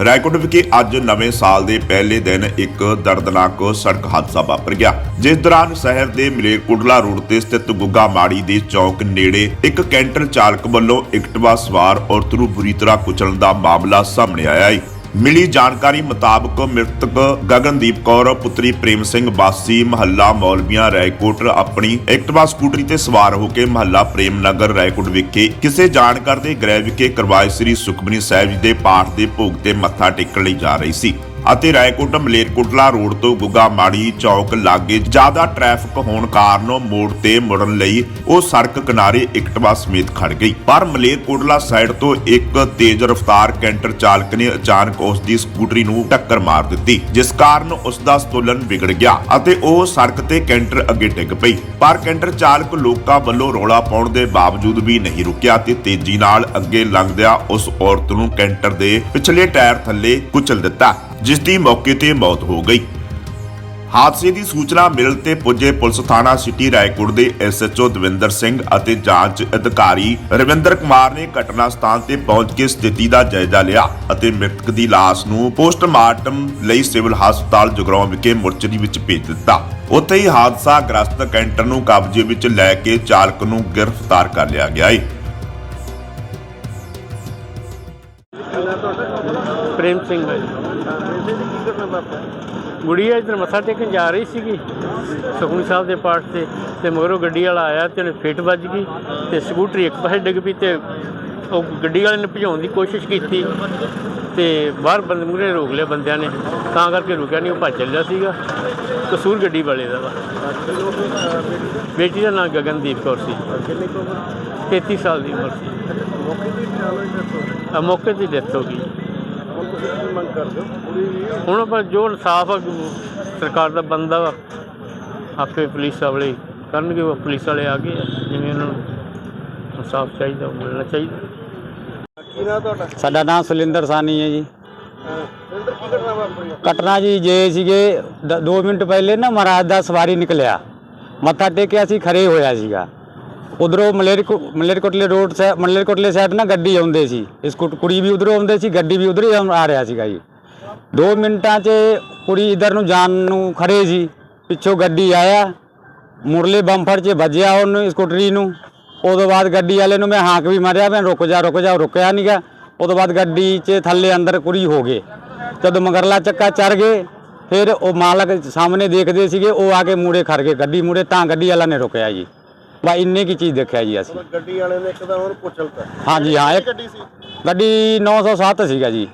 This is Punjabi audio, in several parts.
ਰਾਏਕੋਟ ਵਿਖੇ ਅੱਜ ਨਵੇਂ ਸਾਲ ਦੇ ਪਹਿਲੇ ਦਿਨ ਇੱਕ ਦਰਦਨਾਕ ਸੜਕ ਹਾਦਸਾ ਵਾਪਰ ਗਿਆ, ਜਿਸ ਦੌਰਾਨ ਸ਼ਹਿਰ ਦੇ ਮਲੇਰਕੋਟਲਾ ਰੋਡ ਤੇ ਸਥਿਤ ਗੁੱਗਾ ਮਾੜੀ ਦੇ ਚੌਕ ਨੇੜੇ ਇੱਕ ਕੈਂਟਰ ਚਾਲਕ ਵੱਲੋਂ ਇਕਟਵਾ ਸਵਾਰ ਔਰਤ ਨੂੰ ਬੁਰੀ ਤਰ੍ਹਾਂ ਕੁਚਲਣ ਦਾ ਮਾਮਲਾ ਸਾਹਮਣੇ ਆਇਆ ਹੈ। ਮਿਲੀ ਜਾਣਕਾਰੀ ਮੁਤਾਬਕ ਮ੍ਰਿਤਕ ਗਗਨਦੀਪ ਕੌਰ, ਪੁੱਤਰੀ ਪ੍ਰੇਮ ਸਿੰਘ ਬਾਸੀ, ਮਹੱਲਾ ਮੌਲਵੀਆਂ ਰਾਏਕੋਟ ਆਪਣੀ ਐਕਟਿਵਾ ਸਕੂਟਰੀ ਤੇ ਸਵਾਰ ਹੋ ਕੇ ਮਹੱਲਾ ਪ੍ਰੇਮ ਨਗਰ ਰਾਏਕੋਟ ਵਿਖੇ ਕਿਸੇ ਜਾਣਕਾਰ ਦੇ ਗ੍ਰਹਿ ਵਿਖੇ ਕਰਵਾਏ ਸ੍ਰੀ ਸੁਖਮਨੀ ਸਾਹਿਬ ਜੀ ਦੇ ਪਾਠ ਦੇ ਭੋਗ ਤੇ ਮੱਥਾ ਟੇਕਣ ਲਈ ਜਾ ਰਹੀ ਸੀ। ਅਤੇ ਰਾਏਕੋਟ ਮਲੇਰਕੋਟਲਾ ਰੋਡ ਤੋਂ ਗੁੱਗਾ ਮਾੜੀ ਚੌਕ ਲਾਗੇ ਜ਼ਿਆਦਾ ਟ੍ਰੈਫਿਕ ਹੋਣ ਕਾਰਨ ਮੋੜ ਤੇ ਮੁੜਨ ਲਈ ਉਹ ਸੜਕ ਕਿਨਾਰੇ ਐਕਟਿਵਾ ਸਮੇਤ ਖੜ ਗਈ। ਪਰ ਮਲੇਰਕੋਟਲਾ ਸਾਈਡ ਤੋਂ ਇੱਕ ਤੇਜ਼ ਰਫ਼ਤਾਰ ਕੈਂਟਰ ਚਾਲਕ ਨੇ ਅਚਾਨਕ ਉਸ ਦੀ ਸਕੂਟਰੀ ਨੂੰ ਟੱਕਰ ਮਾਰ ਦਿੱਤੀ, ਜਿਸ ਕਾਰਨ ਉਸ ਦਾ ਸੰਤੁਲਨ ਵਿਗੜ ਗਿਆ ਅਤੇ ਉਹ ਸੜਕ ਤੇ ਕੈਂਟਰ ਅੱਗੇ ਡਿੱਗ ਪਈ। ਪਰ ਕੈਂਟਰ ਚਾਲਕ ਲੋਕਾਂ ਵੱਲੋਂ ਰੌਲਾ ਪਾਉਣ ਦੇ ਬਾਵਜੂਦ ਵੀ ਨਹੀਂ ਰੁਕਿਆ ਤੇ ਤੇਜ਼ੀ ਨਾਲ ਅੱਗੇ ਲੰਘਦਿਆਂ ਉਸ ਔਰਤ ਨੂੰ ਕੈਂਟਰ ਦੇ ਪਿਛਲੇ ਟਾਇਰ ਥੱਲੇ ਕੁਚਲ ਦਿੱਤਾ। ਜਿਸ ਦੀ ਮੌਕੇ ਤੇ ਮੌਤ ਹੋ ਗਈ। ਹਾਦਸੇ ਦੀ ਸੂਚਨਾ ਮਿਲਣ ਤੇ ਪੁੱਜੇ ਪੁਲਿਸ ਥਾਣਾ ਸਿਟੀ ਰਾਏਕੋਟ ਦੇ ਐਸਐਚਓ ਦਵਿੰਦਰ ਸਿੰਘ ਅਤੇ ਜਾਂਚ ਅਧਿਕਾਰੀ ਰਵਿੰਦਰ ਕੁਮਾਰ ਨੇ ਘਟਨਾ ਸਥਾਨ ਤੇ ਪਹੁੰਚ ਕੇ ਸਥਿਤੀ ਦਾ ਜਾਇਜ਼ਾ ਲਿਆ ਅਤੇ ਮ੍ਰਿਤਕ ਦੀ ਲਾਸ਼ ਨੂੰ ਪੋਸਟਮਾਰਟਮ ਲਈ ਸਿਵਲ ਹਸਪਤਾਲ ਜਗਰਾਉਂ ਵਿਖੇ ਮੁਰਚਰੀ ਵਿੱਚ ਭੇਜ ਦਿੱਤਾ। ਉੱਥੇ ਹੀ ਹਾਦਸਾ ਗ੍ਰਸਤ ਕੈਂਟਰ ਨੂੰ ਕਬਜ਼ੇ ਵਿੱਚ ਲੈ ਕੇ ਚਾਲਕ ਨੂੰ ਗ੍ਰਿਫਤਾਰ ਕਰ ਲਿਆ ਗਿਆ ਹੈ ਪ੍ਰੇਮ ਸਿੰਘ ਹੈ ਗੁੜੀਆ ਇਧਰ ਮੱਥਾ ਟੇਕਣ ਜਾ ਰਹੀ ਸੀਗੀ। ਸੁਖਮਨੀ ਸਾਹਿਬ ਦੇ ਪਾਠ ਤੇ ਤੇ ਮਗਰੋਂ ਗੱਡੀ ਵਾਲਾ ਆਇਆ ਤੇ ਉਹਨੇ ਫਿੱਟ ਵੱਜ ਗਈ ਤੇ ਸਕੂਟਰੀ ਇੱਕ ਪਾਸੇ ਡਿੱਗ ਪਈ ਤੇ ਉਹ ਗੱਡੀ ਵਾਲੇ ਨੇ ਭਜਾਉਣ ਦੀ ਕੋਸ਼ਿਸ਼ ਕੀਤੀ ਤੇ ਬਾਹਰ ਬੰਦੇ ਮੂਹਰੇ ਰੋਕ ਲਿਆ ਬੰਦਿਆਂ ਨੇ। ਤਾਂ ਕਰਕੇ ਰੁਕਿਆ ਨਹੀਂ ਉਹ ਭੱਜ ਚੱਲਿਆ ਸੀਗਾ। ਕਸੂਰ ਗੱਡੀ ਵਾਲੇ ਦਾ ਵਾ। ਬੇਟੀ ਦਾ ਨਾਮ ਗਗਨਦੀਪ ਕੌਰ ਸੀ। 33 ਸਾਲ ਦੀ ਉਮਰ ਸੀ। ਮੌਕੇ ਤੇ ਡੈਥ ਹੋ ਗਈ। ਹੁਣ ਆਪਾਂ ਜੋ ਇਨਸਾਫ ਆ ਸਰਕਾਰ ਦਾ ਬੰਦਾ ਵਾ ਆਪੇ ਪੁਲਿਸ ਵਾਲੇ ਕਰਨਗੇ ਉਹ ਪੁਲਿਸ ਵਾਲੇ ਆ ਗਏ ਆ, ਜਿਵੇਂ ਉਹਨਾਂ ਨੂੰ ਇਨਸਾਫ ਚਾਹੀਦਾ ਉਹ ਮਿਲਣਾ ਚਾਹੀਦਾ। ਕੀ ਨਾ ਤੁਹਾਡਾ? ਸਾਡਾ ਨਾਮ ਸੁਲਿੰਦਰ ਸਾਨੀ ਹੈ ਜੀ। ਸਿੰਦਰ ਕੀ ਘਟਨਾ ਵਾਪਰੀ ਆ? ਘਟਨਾ ਜੀ ਜੇ ਸੀਗੇ 2 ਮਿੰਟ ਪਹਿਲੇ ਨਾ ਮਹਾਰਾਜ ਦਾ ਸਵਾਰੀ ਨਿਕਲਿਆ। ਮੱਥਾ ਟੇਕਿਆ ਸੀ ਖੜੇ ਹੋਇਆ ਸੀਗਾ। ਉਧਰੋਂ ਮਲੇਰਕੋ, ਮਲੇਰਕੋਟਲੇ ਰੋਡ ਸੇ, ਮਲੇਰਕੋਟਲੇ ਸਾਈਡ ਨਾ ਗੱਡੀ ਆਉਂਦੇ ਸੀ। ਇਸ ਕੁੜੀ ਵੀ ਉਧਰੋਂ ਆਉਂਦੇ ਸੀ, ਗੱਡੀ ਵੀ ਉਧਰ ਹੀ ਆ ਰਿਹਾ ਸੀਗਾ ਜੀ। 2 ਮਿੰਟਾਂ 'ਚ ਕੁੜੀ ਇਧਰ ਨੂੰ ਜਾਣ ਨੂੰ ਖੜੇ ਸੀ, ਪਿੱਛੋਂ ਗੱਡੀ ਆਇਆ, ਮੁਰਲੇ ਬੰਫਰ 'ਚ ਵੱਜਿਆ ਉਹਨੂੰ ਸਕੂਟਰੀ ਨੂੰ। ਉਦੋਂ ਬਾਅਦ ਗੱਡੀ ਵਾਲੇ ਨੂੰ ਮੈਂ ਹਾਕ ਵੀ ਮਾਰਿਆ, ਮੈਂ ਰੁਕ ਜਾ ਰੁਕ ਜਾ, ਉਹ ਰੁਕਿਆ ਨਹੀਂਗਾ ਉਦੋਂ ਬਾਅਦ ਗੱਡੀ 'ਚ ਥੱਲੇ ਅੰਦਰ ਕੁੜੀ ਹੋ ਗਏ। ਜਦੋਂ ਮਗਰਲਾ ਚੱਕਾ ਚੜ ਗਏ, ਫਿਰ ਉਹ ਮਾਲਕ ਸਾਹਮਣੇ ਦੇਖਦੇ ਸੀਗੇ, ਉਹ ਆ ਕੇ ਮੂੜੇ ਖੜ ਗਏ। ਗੱਡੀ ਮੂੜੇ ਤਾਂ ਗੱਡੀ ਵਾਲਾ ਨੇ ਰੁਕਿਆ ਜੀ। ਬਾ ਇੰਨੇ ਕੀ ਚੀਜ਼ ਦੇਖਿਆ ਜੀ ਅਸੀਂ? ਗੱਡੀ ਵਾਲੇ ਨੇ ਇੱਕਦਮ ਉਹਨੂੰ ਪੁੱਛਲਤਾ ਹਾਂਜੀ ਹਾਂ ਇੱਕ ਗੱਡੀ ਸੀ? ਗੱਡੀ 907 ਸੀਗਾ ਜੀ।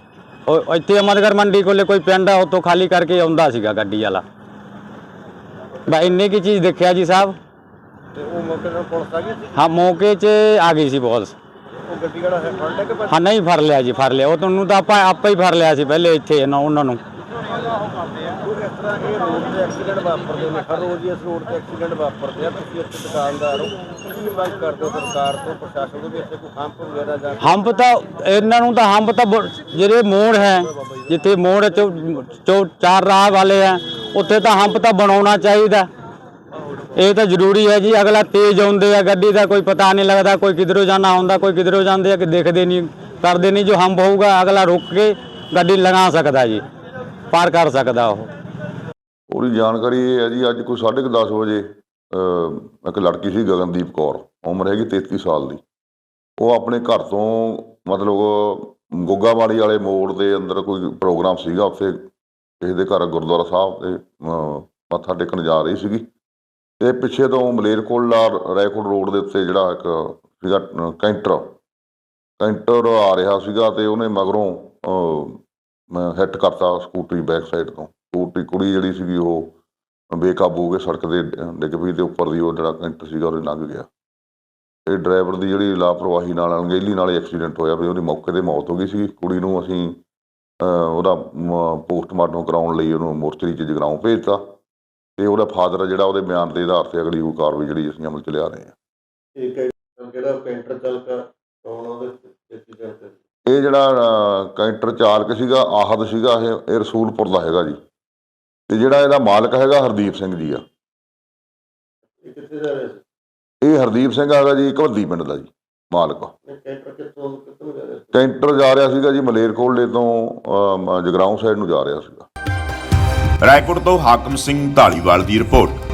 ਉਹ ਇੱਥੇ ਅਮਰਗਰ ਮੰਡੀ ਕੋਲੇ ਕੋਈ ਪਿੰਡ ਆ ਉੱਥੋਂ ਖਾਲੀ ਕਰਕੇ ਆਉਂਦਾ ਸੀਗਾ ਗੱਡੀ ਵਾਲਾ। ਬਾ ਇੰਨੇ ਕੀ ਚੀਜ਼ ਦੇਖਿਆ ਜੀ ਸਾਹਿਬ? ਤੇ ਉਹ ਮੌਕੇ ਤੇ ਪੁਲਿਸ ਆ ਗਈ ਸੀ? ਹਾਂ ਮੌਕੇ 'ਚ ਆ ਗਈ ਸੀ ਬੋਲਸ ਉਹ ਗੱਡੀ ਵਾਲਾ ਹੈ ਫੜ ਲੈ ਕੇ ਹਾਂ ਨਹੀਂ ਫੜ ਲਿਆ ਜੀ ਫੜ ਲਿਆ। ਉਹ ਤੁਹਾਨੂੰ ਤਾਂ ਆਪਾਂ ਆਪਾਂ ਹੀ ਫੜ ਲਿਆ ਸੀ ਪਹਿਲੇ ਇੱਥੇ ਨਾ ਉਹਨਾਂ ਨੂੰ। ਉਹ ਇਹ ਰੋਡ ਤੇ ਐਕਸੀਡੈਂਟ ਵਾਪਰਦੇ ਨੇ। ਹਰ ਰੋਜ਼ ਹੀ ਇਸ ਰੋਡ ਤੇ ਐਕਸੀਡੈਂਟ ਵਾਪਰਦੇ ਆ। ਤੁਸੀਂ ਇੱਥੇ ਦੁਕਾਨਦਾਰ ਹੋ। ਕੀ ਮੰਗ ਕਰਦੇ ਹੋ ਸਰਕਾਰ ਤੋਂ, ਪ੍ਰਸ਼ਾਸਨ ਤੋਂ ਵੀ ਇੱਥੇ ਕੋਈ ਹੰਪ ਵਗੈਰਾ ਜਾਂ ਹੰਪ ਤਾਂ ਇਹਨਾਂ ਨੂੰ ਤਾਂ ਹੰਪ ਤਾਂ ਬ- ਜਿਹੜੇ ਮੋੜ ਹੈ, ਜਿੱਥੇ ਮੋੜ ਚੋ ਚੋ, ਚਾਰ ਰਾਹ ਵਾਲੇ ਆ, ਉੱਥੇ ਤਾਂ ਹੰਪ ਤਾਂ ਬਣਾਉਣਾ ਚਾਹੀਦਾ। ਇਹ ਤਾਂ ਜ਼ਰੂਰੀ ਹੈ ਜੀ, ਅਗਲਾ ਤੇਜ਼ ਆਉਂਦੇ ਆ, ਗੱਡੀ ਦਾ ਕੋਈ ਪਤਾ ਨਹੀਂ ਲੱਗਦਾ, ਕੋਈ ਕਿਧਰੋਂ ਜਾਣਾ ਹੁੰਦਾ ਕੋਈ ਕਿਧਰੋਂ ਜਾਂਦੇ ਆ, ਕਿ ਦੇਖਦੇ ਨਹੀਂ, ਕਰਦੇ ਨਹੀਂ। ਜੋ ਹੰਪ ਹੋਊਗਾ, ਅਗਲਾ ਰੁਕ ਕੇ ਗੱਡੀ ਲਗਾ ਸਕਦਾ ਜੀ, ਪਾਰ ਕਰ ਸਕਦਾ ਉਹ। ਉਹਦੀ ਜਾਣਕਾਰੀ ਇਹ ਹੈ ਜੀ, ਅੱਜ ਕੋਈ 10:30 ਵਜੇ ਇੱਕ ਲੜਕੀ ਸੀ ਗਗਨਦੀਪ ਕੌਰ, ਉਮਰ ਹੈਗੀ 33 ਸਾਲ ਦੀ। ਉਹ ਆਪਣੇ ਘਰ ਤੋਂ ਮਤਲਬ ਗੁੱਗਾਵਾੜੀ ਵਾਲੇ ਮੋੜ ਦੇ ਅੰਦਰ ਕੋਈ ਪ੍ਰੋਗਰਾਮ ਸੀਗਾ ਉੱਥੇ, ਕਿਸੇ ਦੇ ਘਰ ਗੁਰਦੁਆਰਾ ਸਾਹਿਬ ਤੇ ਮੱਥਾ ਟੇਕਣ ਜਾ ਰਹੀ ਸੀਗੀ। ਤੇ ਪਿੱਛੇ ਤੋਂ ਮਲੇਰਕੋਟਲਾ ਰਾਏਕੋਟ ਰੋਡ ਦੇ ਉੱਤੇ ਜਿਹੜਾ ਇੱਕ ਸੀਗਾ ਕੈਂਟਰ ਕੈਂਟਰ ਆ ਰਿਹਾ ਸੀਗਾ ਤੇ ਉਹਨੇ ਮਗਰੋਂ ਹਿੱਟ ਕਰਤਾ ਸਕੂਟਰੀ ਬੈਕ ਸਾਈਡ ਤੋਂ। ਸਕੂਟਰੀ ਕੁੜੀ ਜਿਹੜੀ ਸੀਗੀ ਉਹ ਬੇਕਾਬੂ ਹੋ ਕੇ ਸੜਕ ਦੇ ਡਿੱਗ ਪਈ ਤੇ ਉੱਪਰ ਦੀ ਉਹ ਜਿਹੜਾ ਕੈਂਟਰ ਸੀਗਾ ਉਹਦੇ ਲੰਘ ਗਿਆ। ਇਹ ਡਰਾਈਵਰ ਦੀ ਜਿਹੜੀ ਲਾਪਰਵਾਹੀ ਨਾਲ ਅਣਗਹਿਲੀ ਨਾਲ ਐਕਸੀਡੈਂਟ ਹੋਇਆ ਵੀ ਉਹਦੀ ਮੌਕੇ ਤੇ ਮੌਤ ਹੋ ਗਈ ਸੀ ਕੁੜੀ ਨੂੰ ਅਸੀਂ ਉਹਦਾ ਪੋਸਟਮਾਰਟਮ ਕਰਾਉਣ ਲਈ ਉਹਨੂੰ ਮੋਰਚਰੀ 'ਚ ਜਗਰਾਉਂ ਭੇਜਤਾ ਤੇ ਉਹਦਾ ਫਾਦਰ ਜਿਹੜਾ ਉਹਦੇ ਬਿਆਨ ਦੇ ਆਧਾਰ ਤੇ ਅਗਲੀ ਉਹ ਕਾਰਵਾਈ ਜਿਹੜੀ ਅਸੀਂ ਅਮਲ 'ਚ ਲਿਆ ਰਹੇ ਹਾਂ। ਇਹ ਕਿਹੜਾ ਕੈਂਟਰ ਚਾਲਕ ਕੌਣ ਉਹਦੇ ਐਕਸੀਡੈਂਟ ਤੇ? ਇਹ ਜਿਹੜਾ ਕੈਂਟਰ ਚਾਲਕ ਸੀਗਾ ਆਹਦ ਸੀਗਾ ਇਹ ਰਸੂਲਪੁਰ ਦਾ ਹੈਗਾ ਜੀ। ਤੇ ਜਿਹੜਾ ਇਹਦਾ ਮਾਲਕ ਹੈਗਾ ਹਰਦੀਪ ਸਿੰਘ ਜੀ ਆ। ਇਹ ਕਿੱਥੇ ਜਾ ਰਿਹਾ ਸੀ ਇਹ ਹਰਦੀਪ ਸਿੰਘ ਹੈਗਾ ਜੀ ਕਵੱਦੀ ਪਿੰਡ ਦਾ ਜੀ ਮਾਲਕ। ਕੈਂਟਰ ਕਿੱਥੋਂ ਕਿੱਥੋਂ ਜਾ ਰਿਹਾ? ਸੀ ਕੈਂਟਰ ਜਾ ਰਿਹਾ ਸੀਗਾ ਜੀ ਮਲੇਰਕੋਟਲੇ ਤੋਂ ਜਗਰਾਉਂ ਸਾਈਡ ਨੂੰ ਜਾ ਰਿਹਾ ਸੀਗਾ। ਰਾਏਕੋਟ ਤੋਂ ਹਾਕਮ ਸਿੰਘ ਢਾਲੀਵਾਲ ਦੀ ਰਿਪੋਰਟ।